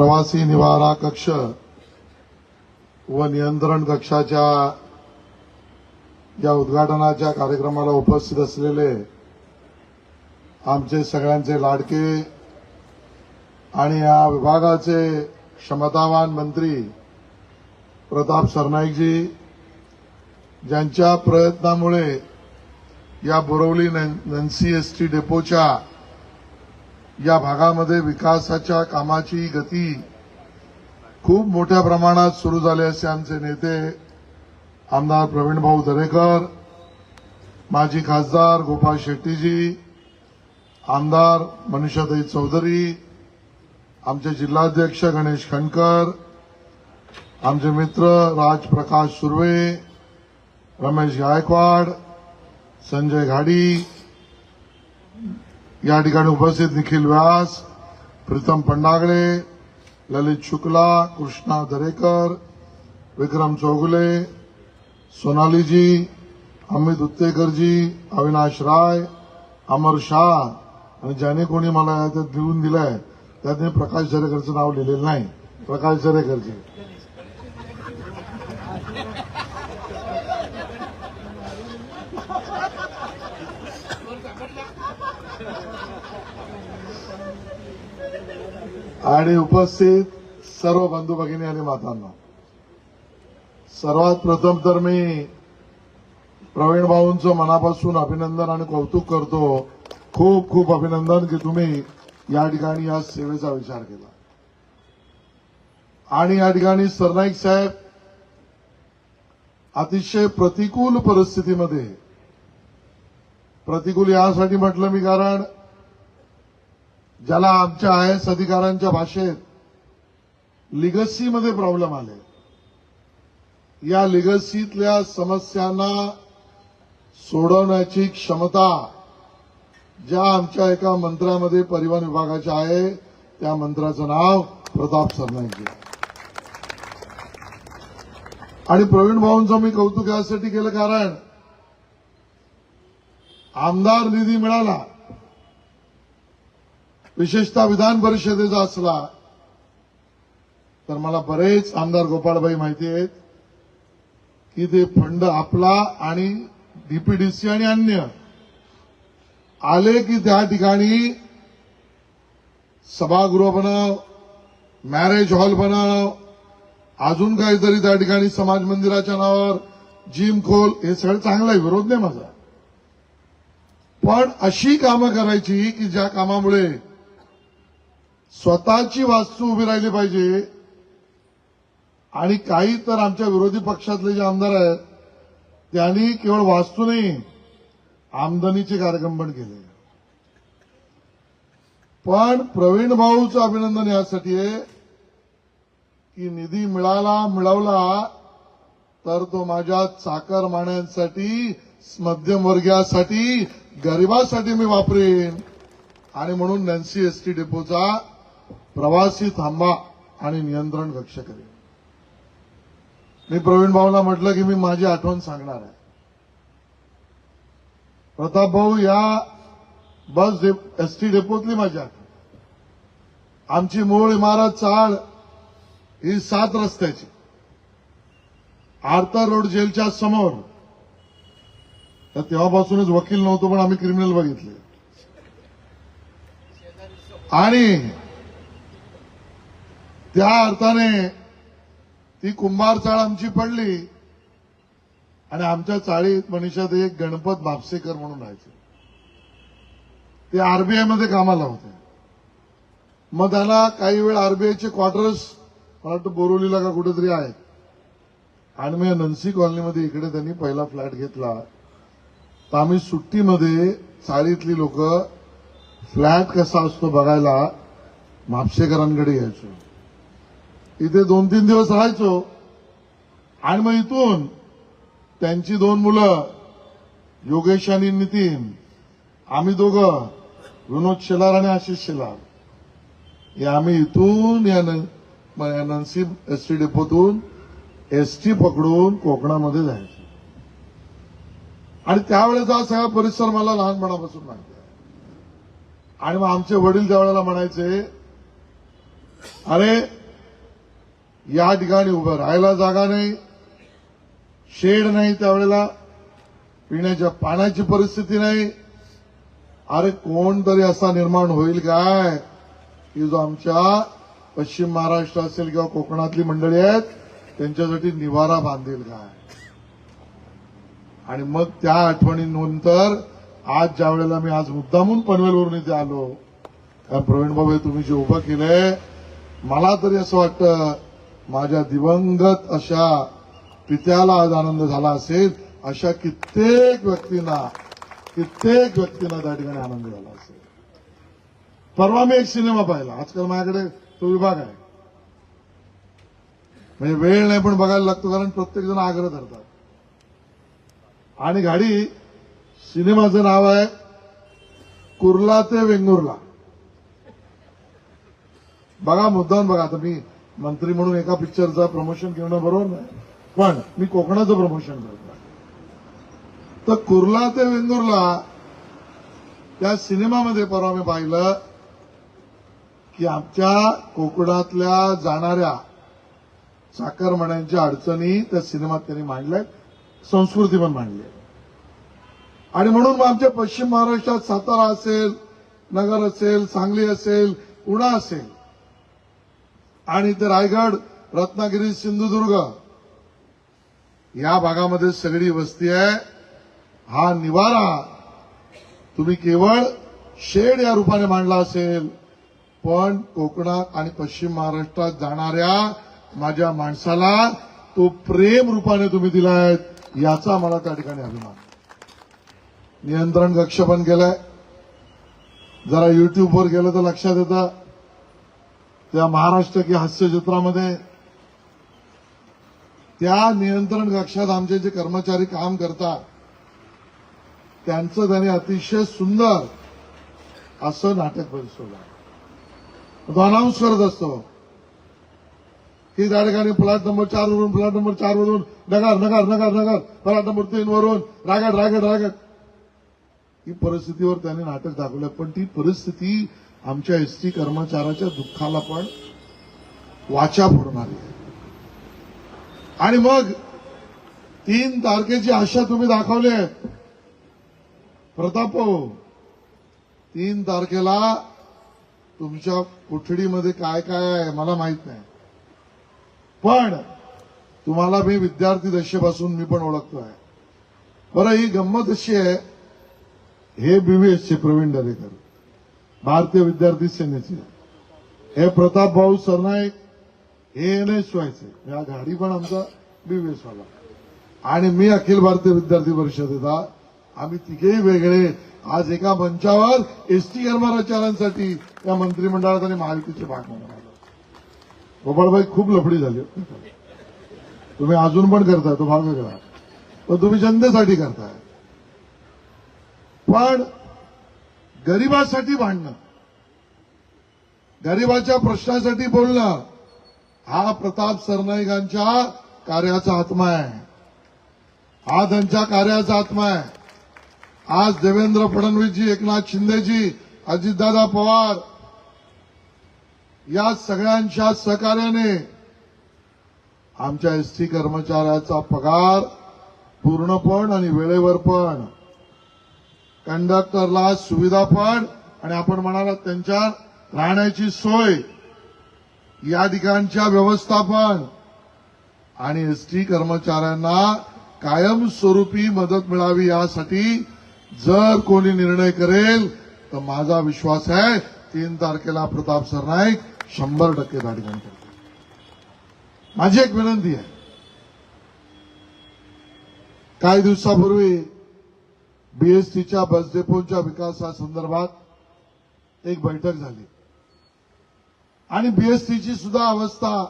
प्रवासी निवारा कक्ष व नियंत्रण कक्षाच्या या उद्घाटनाच्या कार्यक्रमाला उपस्थित असलेले आमचे सगळ्यांचे लाडके आणि या विभागाचे क्षमतावान मंत्री प्रताप सरनाईकजी ज्यांच्या प्रयत्नामुळे या बोरवली नन्सी एस टी डेपोच्या या भागामध्ये विकासाच्या कामाची गती खूप मोठ्या प्रमाणात सुरू झाली असे आमचे नेते आमदार प्रवीणभाऊ दरेकर माजी खासदार गोपाळ शेट्टीजी आमदार मनीषाताई चौधरी आमचे जिल्हाध्यक्ष गणेश खणकर आमचे मित्र राज प्रकाश सुर्वे रमेश गायकवाड संजय घाडी या ठिकाणी उपस्थित निखिल व्यास प्रीतम पंडागळे ललित शुक्ला कृष्णा दरेकर विक्रम चौगुले सोनालीजी अमित उत्तेकरजी अविनाश राय अमर शाह आणि ज्याने कोणी मला याच्यात लिहून दिलंय त्याने प्रकाश दरेकरचं नाव लिहिलेलं नाही. प्रकाश दरेकरजी आणि उपस्थित सर्व बंधू भगिनी आणि मातांना सर्वात प्रथम तर मी प्रवीण भाऊंचं मनापासून अभिनंदन आणि कौतुक करतो. खूप खूप अभिनंदन की तुम्ही या ठिकाणी या सेवेचा विचार केला. आणि या ठिकाणी सरनाईक साहेब अतिशय प्रतिकूल परिस्थितीमध्ये प्रतिकूल यासाठी म्हटलं मी कारण ज्याला आमच्या आय एस अधिकाऱ्यांच्या भाषेत लिगसीमध्ये प्रॉब्लेम आले. या लिगसीतल्या समस्यांना सोडवण्याची क्षमता ज्या आमच्या एका मंत्र्यामध्ये परिवहन विभागाच्या आहे त्या मंत्र्याचं नाव प्रताप सरनाईकजी. आणि प्रवीण भाऊंचं मी कौतुक यासाठी केलं कारण आमदार निधी मिळाला. विशेषतः विधान परिषदेचा असला तर मला बरेच आमदार गोपाळबाई माहिती आहेत की ते फंड आपला आणि डीपीडीसी आणि अन्य आले की त्या ठिकाणी सभागृह बनव मॅरेज हॉल बनव अजून काहीतरी त्या ठिकाणी समाज मंदिराच्या नावावर जिम खोल हे सगळं चांगला आहे विरोध नाही माझा. पण अशी कामं करायची की ज्या कामामुळे स्वतःची वास्तू उभी राहिली पाहिजे. आणि काही तर आमच्या विरोधी पक्षातले जे आमदार आहेत त्यांनी केवळ वास्तू नाही आमदनीचे कार्यक्रम पण केले. पण प्रवीण भाऊचं अभिनंदन यासाठी आहे की निधी मिळाला मिळवला तर तो माझ्या चाकर माण्यांसाठी मध्यमवर्गीयासाठी गरिबासाठी मी वापरेन. आणि म्हणून नॅन्सी एसटी डेपोचा प्रवासी थांबा आणि नियंत्रण कक्ष करेन. मी प्रवीण भाऊला म्हटलं की मी माझी आठवण सांगणार आहे. प्रताप भाऊ या बस एसटी डेपोतली माझी आठवण आमची मूळ इमारत चाळ ही सात रस्त्याची. आर्थर रोड जेलच्या समोर. तर तेव्हापासूनच वकील नव्हतो पण आम्ही क्रिमिनल बघितले. आणि त्या अर्थाने ती कुंभार चाळ आमची पडली आणि आमच्या चाळीत मनीषात एक गणपत बापसेकर म्हणून राहायचे. ते आरबीआयमध्ये कामाला होते. मग त्यांना काही वेळ आरबीआयचे क्वार्टर्स मला वाटतं बोरिवलीला का कुठेतरी आहेत. आणि मग नन्सी कॉलनीमध्ये इकडे त्यांनी पहिला फ्लॅट घेतला. तर आम्ही सुट्टीमध्ये चाळीतली लोक फ्लॅट कसा असतो बघायला म्हापशेकरांकडे यायचो. इथे दोन तीन दिवस राहायचो. आणि मग इथून त्यांची दोन मुलं योगेश आणि नितीन आम्ही दोघं विनोद शेलार आणि आशिष शेलार. हे आम्ही इथून या न- या नन्सी एस टी डेपोतून एस टी पकडून कोकणामध्ये जायचो. आणि त्यावेळेचा हा सगळा परिसर मला लहानपणापासून माहिती आहे. आणि मग आमचे वडील त्यावेळेला म्हणायचे अरे या ठिकाणी उभं राहायला जागा नाही शेड नाही त्यावेळेला पिण्याच्या पाण्याची परिस्थिती नाही. अरे कोण तरी असा निर्माण होईल काय? की जो आमच्या पश्चिम महाराष्ट्र असेल किंवा कोकणातली मंडळी आहेत त्यांच्यासाठी निवारा बांधेल काय? आणि मग त्या आठवणीनंतर आज ज्या वेळेला मी आज मुद्दामून पनवेलवरून इथे आलो कारण प्रवीण बाबा हे तुम्ही जे उभं केलंय मला तरी असं वाटतं माझ्या दिवंगत अशा पित्याला आज आनंद झाला असेल अशा कित्येक व्यक्तींना कित्येक व्यक्तींना त्या ठिकाणी आनंद झाला असेल. परवा मी एक सिनेमा पाहिला. आजकाल माझ्याकडे तो विभाग आहे. म्हणजे वेळ नाही पण बघायला लागतो कारण प्रत्येक जण आग्रह धरतात आणि गाडी सिनेमाचं नाव आहे कुर्ला ते वेंगुर्ला. बघा मुद्दाम बघा आता मी मंत्री म्हणून एका पिक्चरचा प्रमोशन घेणं बरोबर नाही पण मी कोकणाचं प्रमोशन करतो तर कुर्ला ते वेंगुर्ला त्या सिनेमामध्ये परवा मी पाहिलं की आमच्या कोकणातल्या जाणाऱ्या चाकरमान्यांच्या अडचणी त्या सिनेमात त्यांनी मांडल्या संस्कृती पण मांडली आहे. आणि म्हणून मग आमच्या पश्चिम महाराष्ट्रात सातारा असेल नगर असेल सांगली असेल पुणा असेल आणि ते रायगड रत्नागिरी सिंधुदुर्ग. या भागामध्ये सगळी वस्ती आहे. हा निवारा तुम्ही केवळ शेड या रूपाने मांडला असेल पण कोकणात आणि पश्चिम महाराष्ट्रात जाणाऱ्या माझ्या माणसाला तो प्रेम रूपाने तुम्ही दिलाय याचा मला त्या ठिकाणी अभिमान. नियंत्रण कक्ष पण केलाय. जरा युट्यूबवर गेलं तर लक्षात येतं. त्या महाराष्ट्र की हास्य हास्यचित्रामध्ये त्या नियंत्रण कक्षात आमचे जे कर्मचारी काम करतात त्यांचं त्याने अतिशय सुंदर असं नाटक बसवलं तो अनाऊन्स करत असतो की त्या ठिकाणी फ्लॅट नंबर चार वरून फ्लॅट नंबर चार वरून नगर नगर नगर नगर फ्लॅट नंबर तीन वरून रागड रागड रागड. ही परिस्थितीवर त्याने नाटक दाखवलं पण ती परिस्थिती आमच्या एस टी कर्मचाऱ्याच्या दुःखाला पण वाचा फोडणारी आहे. आणि मग तीन तारखेची आशा तुम्ही दाखवली आहे प्रताप तीन तारखेला तुमच्या कोठडीमध्ये काय काय आहे मला माहीत नाही. पण तुम्हाला मी विद्यार्थी दशेपासून मी पण ओळखतोय. बरं ही गंमत अशी आहे हे बीबीएसचे प्रवीण दरेकर. भारतीय विद्यार्थी सेनेचे. हे प्रताप भाऊ सरनाईक हे एन एस वायचे. या गाडी पण आमचा बीबीएस वाला आणि मी अखिल भारतीय विद्यार्थी परिषदेचा आम्ही तिघेही वेगळे. आज एका मंचावर एसटी कर्मचाऱ्यांसाठी या मंत्रिमंडळात आणि महायुतीचे भाग म्हणून आलो. गोपाळबाई खूप लफडी झाली. तुम्ही अजून पण करताय तो भाग वेगळा. पण तुम्ही जनतेसाठी करताय. पण गरिबासाठी भांडणं गरिबाच्या प्रश्नासाठी बोलणं हा प्रताप सरनाईकांच्या कार्याचा आत्मा आहे. हा त्यांच्या कार्याचा आत्मा आहे. आज देवेंद्र फडणवीसजी एकनाथ शिंदेजी अजितदादा पवार या सगळ्यांच्या सहकार्याने आमच्या एसटी कर्मचाऱ्याचा पगार पूर्ण पण आणि वेळेवर पण कंडक्टरला सुविधा पण आणि आपण म्हणाला त्यांच्या राहण्याची सोय या ठिकाणच्या व्यवस्थापन आणि एसटी कर्मचाऱ्यांना कायमस्वरूपी मदत मिळावी यासाठी जर कोणी निर्णय करेल तर माझा विश्वास आहे तीन तारखेला प्रताप सरनाईक शंभर टक्के ठिकाणी माझी एक विनंती आहे. काही दिवसापूर्वी बीएसटीच्या बस डेपोच्या विकासासंदर्भात एक बैठक झाली. आणि बीएसटीची सुद्धा अवस्था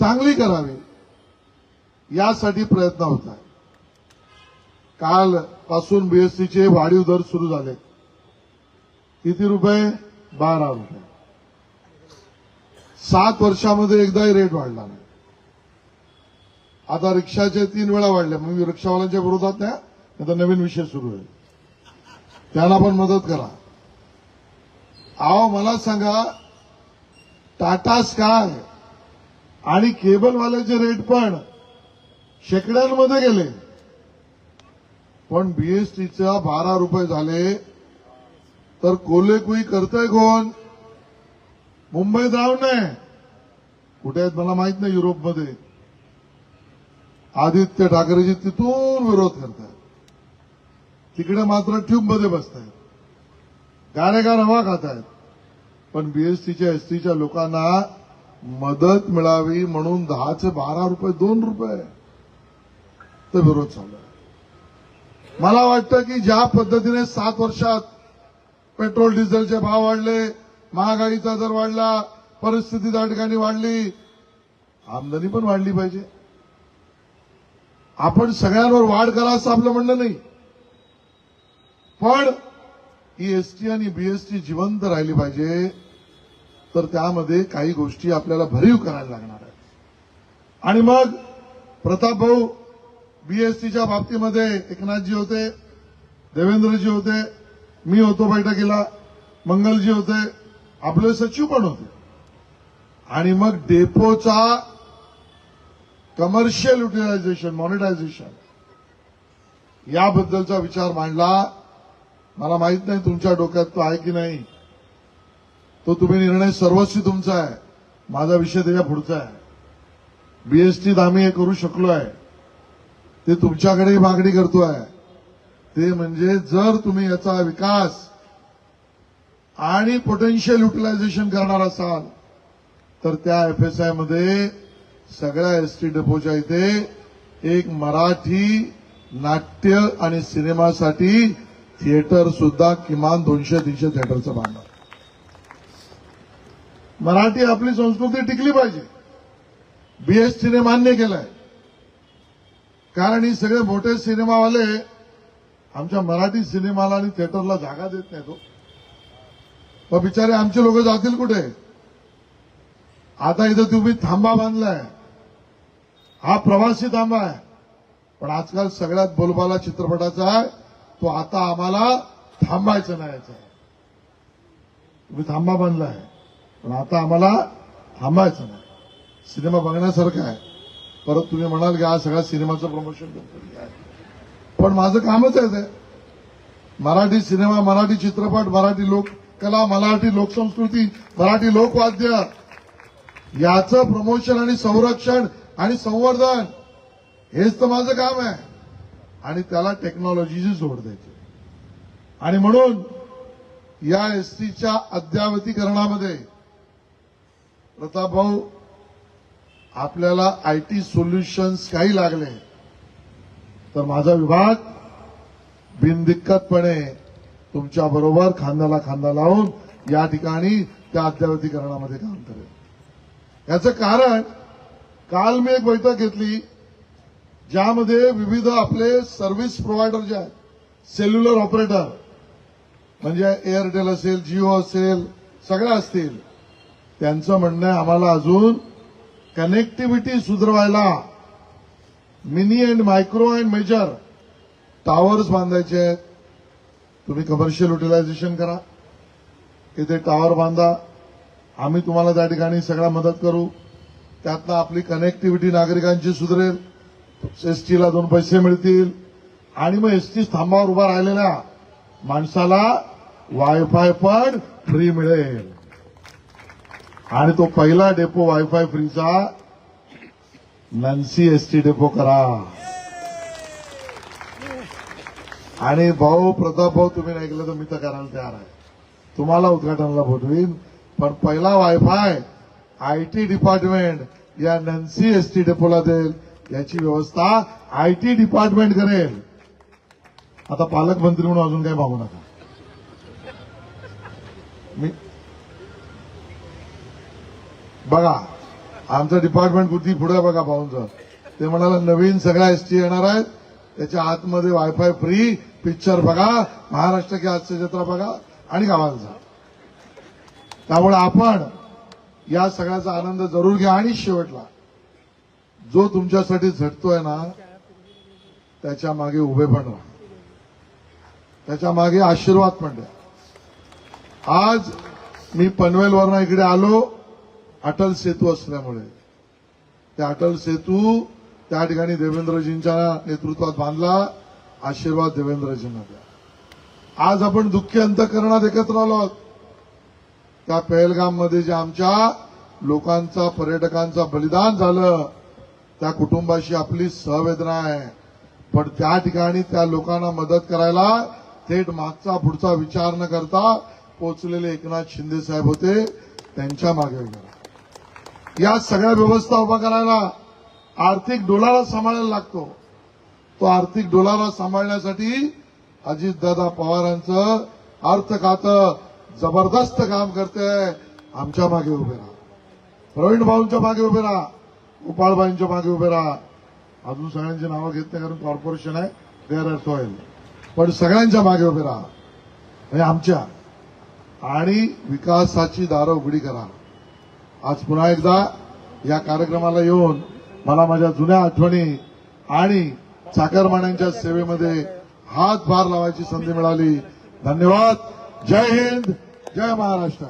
चांगली करावी यासाठी प्रयत्न होत आहे काल पासून बीएसटीचे वाढीव दर सुरू झाले. किती रुपये? बारा रुपये. सात वर्षामध्ये एकदाही रेट वाढला नाही. आता रिक्षाचे तीन वेळा वाढले. मग मी रिक्षावाल्यांच्या विरोधात नाही आता नवीन विषय सुरू आहे. त्यांना पण मदत करा. अहो मला सांगा टाटा स्काय आणि केबलवाल्याचे रेट पण शेकड्यांमध्ये गेले. पण बीएसटीचा बारा रुपये झाले. तर कोलेकुई करतय कोण? मुंबईत राहून नाही कुठे आहेत मला माहीत नाही युरोपमध्ये. आदित्य ठाकरेजी तिथून विरोध करतात. तिकडे मात्र ट्यूबमध्ये बसतायत. गारेगार हवा खातायत. पण बीएसटीच्या एसटीच्या लोकांना मदत मिळावी म्हणून दहाचे बारा रुपये दोन रुपये तर विरोध चालू आहे. मला वाटतं की ज्या पद्धतीने सात वर्षात पेट्रोल डिझेलचे भाव वाढले महागाईचा दर वाढला परिस्थिती त्या ठिकाणी वाढली आमदनी पण वाढली पाहिजे. आपण सगळ्यांवर वाढ करा असं आपलं म्हणणं नाही. पण ही एसटी आणि बीएसटी जिवंत राहिली पाहिजे तर त्यामध्ये काही गोष्टी आपल्याला भरीव करायला लागणार आहेत. आणि मग प्रताप भाऊ बीएसटीच्या बाबतीमध्ये एकनाथजी होते देवेंद्रजी होते मी होतो बैठकीला मंगलजी होते आपले सचिव पण होते. आणि मग डेपोचा कमर्शियल युटिलायझेशन मॉनिटायझेशन याबद्दलचा विचार मांडला. मला माहीत नाही तुमच्या डोक्यात तो आहे की नाही. तो तुम्ही निर्णय सर्वस्वी तुमचा आहे. माझा विषय त्याच्या पुढचा आहे. बीएसटीत आम्ही हे करू शकलो आहे. ते तुमच्याकडे मागणी करतो आहे. ते म्हणजे जर तुम्ही याचा विकास आणि पोटेन्शियल युटिलायझेशन करणार असाल तर त्या एफएसआयमध्ये सगळ्या एसटी डेपोच्या इथे एक मराठी नाट्य आणि सिनेमासाठी थिएटर सुद्धा किमान दोनशे तीनशे थिएटरचं बांधणार. मराठी आपली संस्कृती टिकली पाहिजे. बीएसटीने मान्य केलंय. कारण ही सगळे मोठे सिनेमावाले आमच्या मराठी सिनेमाला आणि थिएटरला जागा देत नाही तो हो. मग बिचारे आमचे लोक जातील कुठे? आता इथं तुम्ही थांबा बांधलाय. हा प्रवासी थांबा आहे. पण आजकाल सगळ्यात बोलबाला चित्रपटाचा आहे. तो आता आम्हाला थांबायचं नाही याचा. तुम्ही थांबा बांधलाय पण आता आम्हाला थांबायचं नाही. सिनेमा बघण्यासारखा आहे. परत तुम्ही म्हणाल की हा सगळ्या सिनेमाचं प्रमोशन करतो पण माझं कामच आहे ते. मराठी सिनेमा मराठी चित्रपट मराठी लोककला मराठी लोकसंस्कृती मराठी लोकवाद्य याचं प्रमोशन आणि संरक्षण आणि संवर्धन हेच तर माझं काम आहे. आणि त्याला टेक्नॉलॉजीची जोड द्यायची. आणि म्हणून या एसटीच्या अद्यावतीकरणामध्ये प्रतापभाऊ आपल्याला आय टी सोल्युशन्स काही लागले तर माझा विभाग बिनदिक्कतपणे तुमच्या बरोबर खांद्याला खांदा लावून या ठिकाणी त्या अद्यावतीकरणामध्ये काम करेल. याचं कारण काल मी एक बैठक घेतली ज्यामध्ये विविध आपले सर्व्हिस प्रोव्हायडर जे आहेत सेल्युलर ऑपरेटर म्हणजे एअरटेल असेल जिओ असेल सगळ्या असतील त्यांचं म्हणणं आहे आम्हाला अजून connectivity सुधारवायला mini and micro and major towers बांधायचे आहेत. तुम्ही कमर्शियल युटिलायझेशन करा. इथे टावर बांधा. आम्ही तुम्हाला त्या ठिकाणी सगळ्या मदत करू. त्यातनं आपली कनेक्टिव्हिटी नागरिकांची सुधरेल. एसटीला दोन पैसे मिळतील. आणि मग एसटी स्तंभावर उभा राहिलेल्या माणसाला वायफाय पण फ्री मिळेल. आणि तो पहिला डेपो वायफाय फ्रीचा नन्सी एसटी डेपो करा. आणि भाऊ प्रताप भाऊ तुम्ही नाही ऐकलं तर मी तर करायला तयार आहे. तुम्हाला उद्घाटनाला बोलवीन. पण पहिला वायफाय आयटी डिपार्टमेंट या नन्सी एसटी डेपोला देईल. याची व्यवस्था आयटी डिपार्टमेंट करेल. आता पालकमंत्री म्हणून अजून काही मागू नका. मी बघा आमचं डिपार्टमेंट कुठे पुढे बघा भाऊंचं. ते म्हणाला नवीन सगळ्या एसटी येणार आहेत. त्याच्या आतमध्ये वायफाय फ्री पिक्चर बघा. महाराष्ट्र की हास्य जत्रा बघा. आणि गावांचा. त्यामुळे आपण या सगळ्याचा आनंद जरूर घ्या. आणि शेवटला जो तुमच्यासाठी झटतोय ना त्याच्यामागे उभे पण राहा. त्याच्यामागे आशीर्वाद पण द्या. आज मी पनवेलवरनं इकडे आलो अटल सेतू असल्यामुळे. ते अटल सेतू त्या ठिकाणी देवेंद्रजींच्या नेतृत्वात बांधला आशीर्वाद देवेंद्रजींना द्या. आज आपण दुःखी अंतकरणात एकत्र आलो आहोत. त्या पहलगाममध्ये जे आमच्या लोकांचा पर्यटकांचा बलिदान झालं त्या कुटुंबाशी आपली सहवेदना आहे. पण त्या ठिकाणी त्या लोकांना मदत करायला थेट मागचा पुढचा विचार न करता पोचलेले एकनाथ शिंदे साहेब होते. त्यांच्या मागे उभे या सगळ्या व्यवस्था उभा करायला आर्थिक डोलारा सांभाळायला लागतो. तो आर्थिक डोलारा सांभाळण्यासाठी अजितदादा पवारांचं अर्थ खातं जबरदस्त काम करते आमच्या मागे उभे राहा. प्रवीण भाऊंच्या मागे उभे राहा. गोपाळबाईंच्या मागे उभे राहा. अजून सगळ्यांची नावं घेत नाही कारण कॉर्पोरेशन आहे. देअर आर होईल पण सगळ्यांच्या मागे उभे राहा. म्हणजे आमच्या. आणि विकासाची दारं उघडी करा. आज पुन्हा एकदा या कार्यक्रमाला येऊन मला माझ्या जुन्या आठवणी आणि चाकरमान्यांच्या सेवेमध्ये हातभार लावायची संधी मिळाली. धन्यवाद. जय हिंद. जय महाराष्ट्र.